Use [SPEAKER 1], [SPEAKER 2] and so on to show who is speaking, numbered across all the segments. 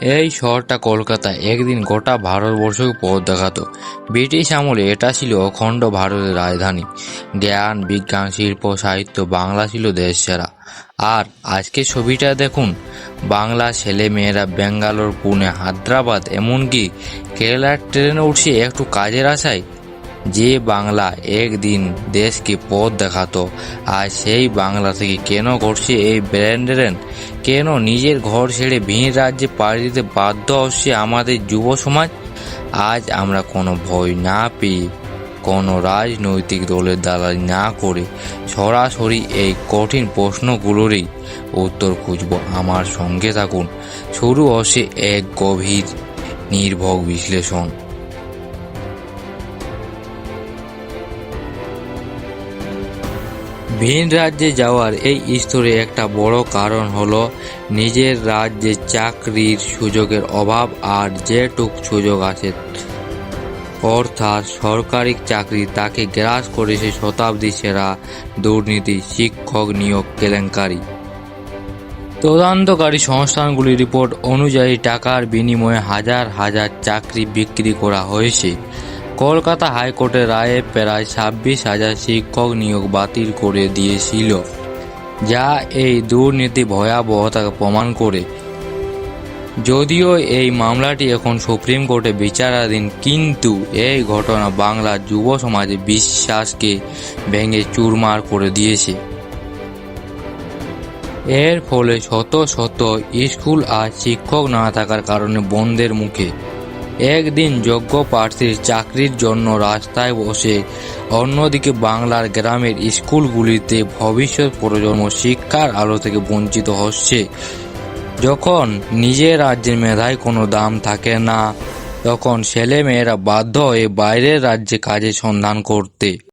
[SPEAKER 1] এই শহরটা কলকাতা একদিন গোটা ভারতবর্ষকে পথ দেখাত। ব্রিটিশ আমলে এটা ছিল অখণ্ড ভারতের রাজধানী। জ্ঞান, বিজ্ঞান, শিল্প, সাহিত্য, বাংলা ছিল দেশ সেরা। আর আজকে ছবিটা দেখুন, বাংলা ছেলে মেয়েরা ব্যাঙ্গালোর, পুনে, হায়দ্রাবাদ, এমনকি কেরালার ট্রেনে উঠছে একটু কাজের আশায় যে বাংলা একদিন দেশকে পথ দেখাতো, আর সেই বাংলা থেকে কেন ঘটছে এই ব্র্যান্ডেন কেন নিজের ঘর ছেড়ে ভিন রাজ্যে পাড়ি দিতে বাধ্য হচ্ছে আমাদের যুব সমাজ? আজ আমরা কোনো ভয় না পেয়ে, কোনো রাজনৈতিক দলের দালালি না করে সরাসরি এই কঠিন প্রশ্নগুলোরই উত্তর খুঁজব। আমার সঙ্গে থাকুন। শুরু হচ্ছে এক গভীর নির্ভর বিশ্লেষণ। ভিন রাজ্যে যাওয়ার এই স্তরে একটা বড় কারণ হলো নিজের রাজ্যে চাকরির সুযোগের অভাব আর যেটুক সুযোগ আছে। অর্থাৎ সরকারি চাকরি তাকে গ্রাস করেছে শতাব্দী সেরা দুর্নীতি, শিক্ষক নিয়োগ, কেলেঙ্কারি। তদন্তকারী সংস্থানগুলির রিপোর্ট অনুযায়ী টাকার বিনিময়ে হাজার হাজার চাকরি বিক্রি করা হয়েছে। কলকাতা হাইকোর্টের রায়ে প্রায় ছাব্বিশ হাজার শিক্ষক নিয়োগ বাতিল করে দিয়েছিল, যা এই দুর্নীতি ভয়াবহতাকে প্রমাণ করে। যদিও এই মামলাটি এখন সুপ্রিম কোর্টে বিচারাধীন, কিন্তু এই ঘটনা বাংলার যুব সমাজে বিশ্বাসকে ভেঙে চুরমার করে দিয়েছে। এর ফলে শত শত স্কুল আর শিক্ষক না থাকার কারণে বন্ধের মুখে একদিন যোগ্য প্রার্থীর চাকরির জন্য রাস্তায় বসে অন্যদিকে বাংলার গ্রামের স্কুলগুলিতে ভবিষ্যৎ প্রজন্ম শিক্ষার আলো থেকে বঞ্চিত হচ্ছে। যখন নিজের রাজ্যের মেধায় কোনো দাম থাকে না, তখন ছেলে মেয়েরা বাধ্য হয়ে বাইরের রাজ্যে কাজে সন্ধান করতে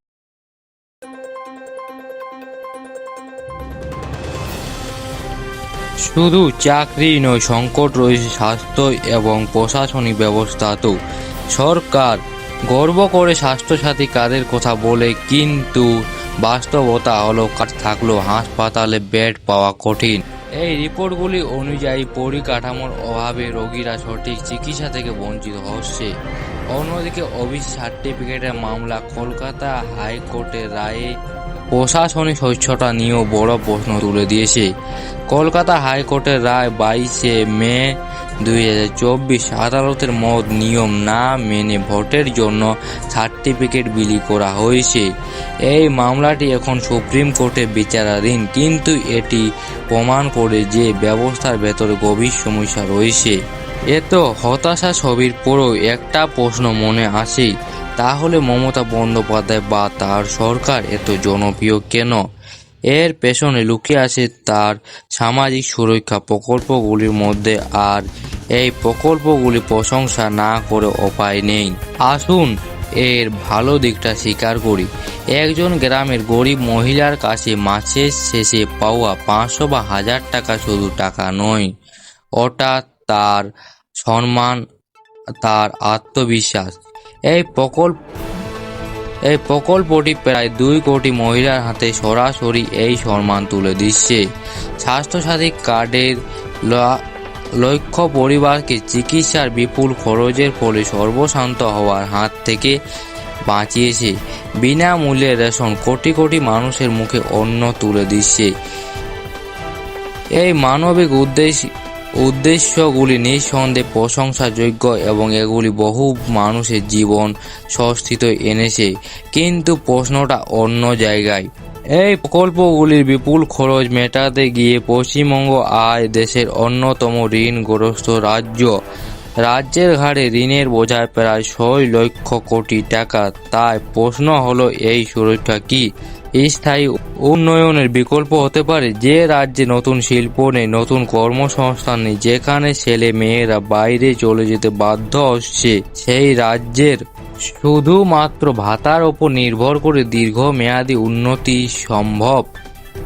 [SPEAKER 1] শুধু চাকরি নয়, সংকট রয়েছে স্বাস্থ্য এবং প্রশাসনিক ব্যবস্থাতেও। সরকার গর্ব করে স্বাস্থ্যসাথী কার্ডের কথা বলে, কিন্তু বাস্তবতা হলো কাজ থাকলেও হাসপাতালে বেড পাওয়া কঠিন। এই রিপোর্টগুলি অনুযায়ী পরিকাঠামোর অভাবে রোগীরা সঠিক চিকিৎসা থেকে বঞ্চিত হচ্ছে। অন্যদিকে, অফিস সার্টিফিকেটের মামলা কলকাতা হাইকোর্টের রায়ে প্রশাসনিক স্বচ্ছতা নিয়েও বড় প্রশ্ন তুলে দিয়েছে। কলকাতা হাইকোর্টের রায় বাইশে মে দুই হাজার চব্বিশ আদালতের মত নিয়ম না মেনে ভোটের জন্য সার্টিফিকেট বিলি করা হয়েছে। এই মামলাটি এখন সুপ্রিম কোর্টে বিচারাধীন, কিন্তু এটি প্রমাণ করে যে ব্যবস্থার ভেতরে গভীর সমস্যা রয়েছে। এত হতাশা ছবির পরও একটা প্রশ্ন মনে আসেই তাহলে মমতা বন্দ্যোপাধ্যায় বা তার সরকার এত জনপ্রিয় কেন? এর পেছনে লুকিয়ে আছে তার সামাজিক সুরক্ষা প্রকল্পগুলির মধ্যে আর এই প্রকল্পগুলি প্রশংসা না করে উপায় নেই। আসুন, এর ভালো দিকটা স্বীকার করি। একজন গ্রামের গরিব মহিলার কাছে মাসের শেষে পাওয়া পাঁচশো বা হাজার টাকা শুধু টাকা নয় ওটা তার সম্মান তার আত্মবিশ্বাস। এই প্রকল্প, এই প্রকল্পটি প্রায় দুই কোটি মহিলার হাতে সরাসরি এই সম্মান তুলে দিচ্ছে। স্বাস্থ্যসাথী কার্ডের লক্ষ্য পরিবারকে চিকিৎসার বিপুল খরচের ফলে সর্বশান্ত হওয়ার হাত থেকে বাঁচিয়েছে। বিনামূল্যে রেশন কোটি কোটি মানুষের মুখে অন্ন তুলে দিচ্ছে। এই মানবিক উদ্দেশ্য উদ্দেশ্যগুলি নিঃসন্দেহে প্রশংসাযোগ্য এবং এগুলি বহু মানুষের জীবন স্বস্তিত এনেছে। কিন্তু প্রশ্নটা অন্য জায়গায়। এই প্রকল্পগুলির বিপুল খরচ মেটাতে গিয়ে পশ্চিমবঙ্গ আয় দেশের অন্যতম ঋণগ্রস্ত রাজ্য। রাজ্যের ঘাড়ে ঋণের বোঝায় প্রায় ছয় লক্ষ কোটি টাকা। তাই প্রশ্ন হলো, এই সুরক্ষা কি? স্থায়ী উন্নয়নের বিকল্প হতে পারে যে রাজ্যে নতুন শিল্প নেই, নতুন কর্মসংস্থান নেই, যেখানে ছেলে মেয়েরা বাইরে চলে যেতে বাধ্য হচ্ছে। সেই রাজ্যের শুধুমাত্র ভাতার ওপর নির্ভর করে দীর্ঘমেয়াদী উন্নতি সম্ভব।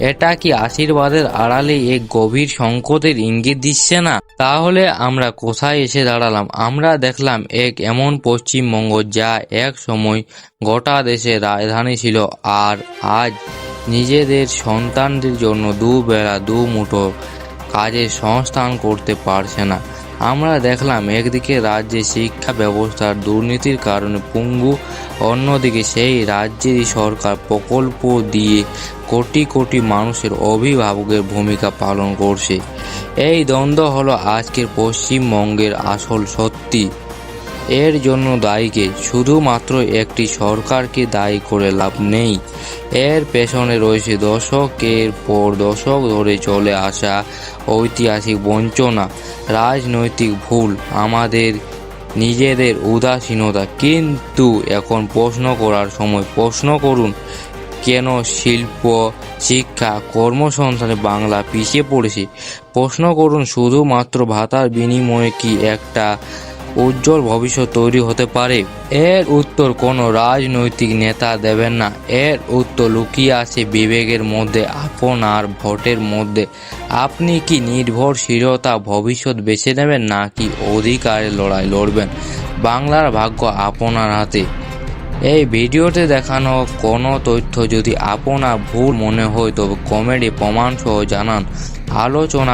[SPEAKER 1] এটা কি আশীর্বাদের আড়ালে এক গভীর সংকটের ইঙ্গিত দিচ্ছে না? তাহলে আমরা কোথায় এসে দাঁড়ালাম? আমরা দেখলাম এক এমন পশ্চিমবঙ্গ যা এক সময় গোটা দেশের রাজধানী ছিল আর আজ নিজেদের সন্তানদের জন্য দুবেলা দু মুঠো কাজের সংস্থান করতে পারছে না। আমরা দেখলাম একদিকে রাজ্যে শিক্ষা ব্যবস্থার দুর্নীতির কারণে পুঙ্গু, অন্যদিকে সেই রাজ্যেরই সরকার প্রকল্প দিয়ে কোটি কোটি মানুষের অভিভাবকের ভূমিকা পালন করছে। এই দ্বন্দ্ব হলো আজকের পশ্চিমবঙ্গের আসল সত্যি। এর জন্য দায়ীকে শুধুমাত্র একটি সরকারকে দায়ী করে লাভ নেই। এর পেছনে রয়েছে দশকের পর দশক ধরে চলে আসা ঐতিহাসিক বঞ্চনা, রাজনৈতিক ভুল, আমাদের নিজেদের উদাসীনতা। কিন্তু এখন প্রশ্ন করার সময় প্রশ্ন করুন কেন শিল্প, শিক্ষা, কর্মসংস্থানে বাংলা পিছিয়ে পড়েছে? প্রশ্ন করুন, শুধুমাত্র ভাতার বিনিময়ে কি একটা উজ্জ্বল ভবিষ্যৎ তৈরি হতে পারে? এর উত্তর কোনো রাজনৈতিক নেতা দেবেন না। এর উত্তর লুকিয়ে আছে বিবেকের মধ্যে, আপনার ভোটের মধ্যে। আপনি কি নির্ভরশীলতা ভবিষ্যৎ বেছে নেবেন নাকি অধিকারের লড়াই লড়বেন? বাংলার ভাগ্য আপনার হাতে। এই ভিডিওতে দেখানো কোনো তথ্য যদি আপনার ভুল মনে হয়, তবে কমেডি প্রমাণ সহ জানান। আলোচনা